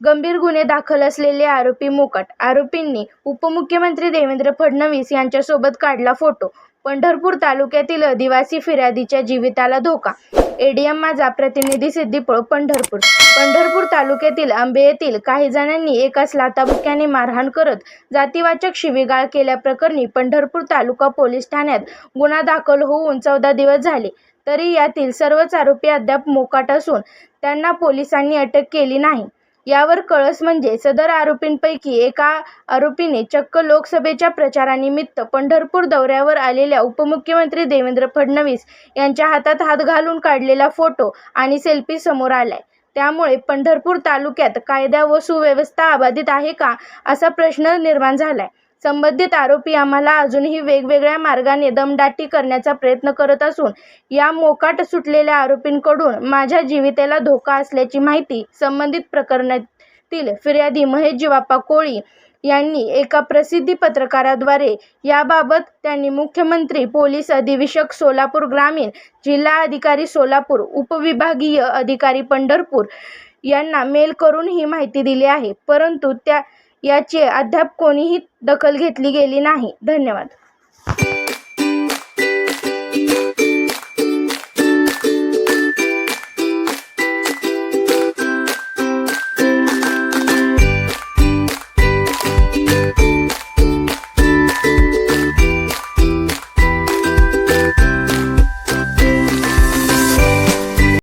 गंभीर गुन्हे दाखल असलेले आरोपी मोकाट. आरोपींनी उपमुख्यमंत्री देवेंद्र फडणवीस यांच्यासोबत काढला फोटो. पंढरपूर तालुक्यातील आदिवासी फिर्यादीच्या जीविताला धोका. एडीएम माझा प्रतिनिधी सिद्धीपळ पंढरपूर. पंढरपूर तालुक्यातील आंबे येथील काही जणांनी एकाच लाताबुक्याने मारहाण करत जातीवाचक शिवीगाळ केल्याप्रकरणी पंढरपूर तालुका पोलीस ठाण्यात गुन्हा दाखल होऊन चौदा दिवस झाले. तरी यातील सर्वच आरोपी अद्याप मोकाट असून त्यांना पोलिसांनी अटक केली नाही. यावर कळस म्हणजे सदर आरोपींपैकी एका आरोपीने चक्क लोकसभेच्या प्रचारानिमित्त पंढरपूर दौऱ्यावर आलेल्या उपमुख्यमंत्री देवेंद्र फडणवीस यांच्या हातात हात घालून काढलेला फोटो आणि सेल्फी समोर आलाय. त्यामुळे पंढरपूर तालुक्यात कायदा व सुव्यवस्था अबाधित आहे का असा प्रश्न निर्माण झालाय. संबंधित आरोपी आम्हाला अजूनही वेगवेगळ्या मार्गाने दमदाटी करण्याचा प्रयत्न करत असून या मोकाट सुटलेल्या आरोपींकडून माझ्या जीवितेला धोका असल्याची माहिती संबंधित प्रकरणातील फिर्यादी महेश जीवाप्पा कोळी यांनी एका प्रसिद्धी पत्रकाराद्वारे याबाबत त्यांनी मुख्यमंत्री पोलीस अधिविषक सोलापूर ग्रामीण जिल्हा अधिकारी सोलापूर उपविभागीय अधिकारी पंढरपूर यांना मेल करून ही माहिती दिली आहे. परंतु त्या याची अद्याप कोणीही दखल घेतली गेली नाही. धन्यवाद.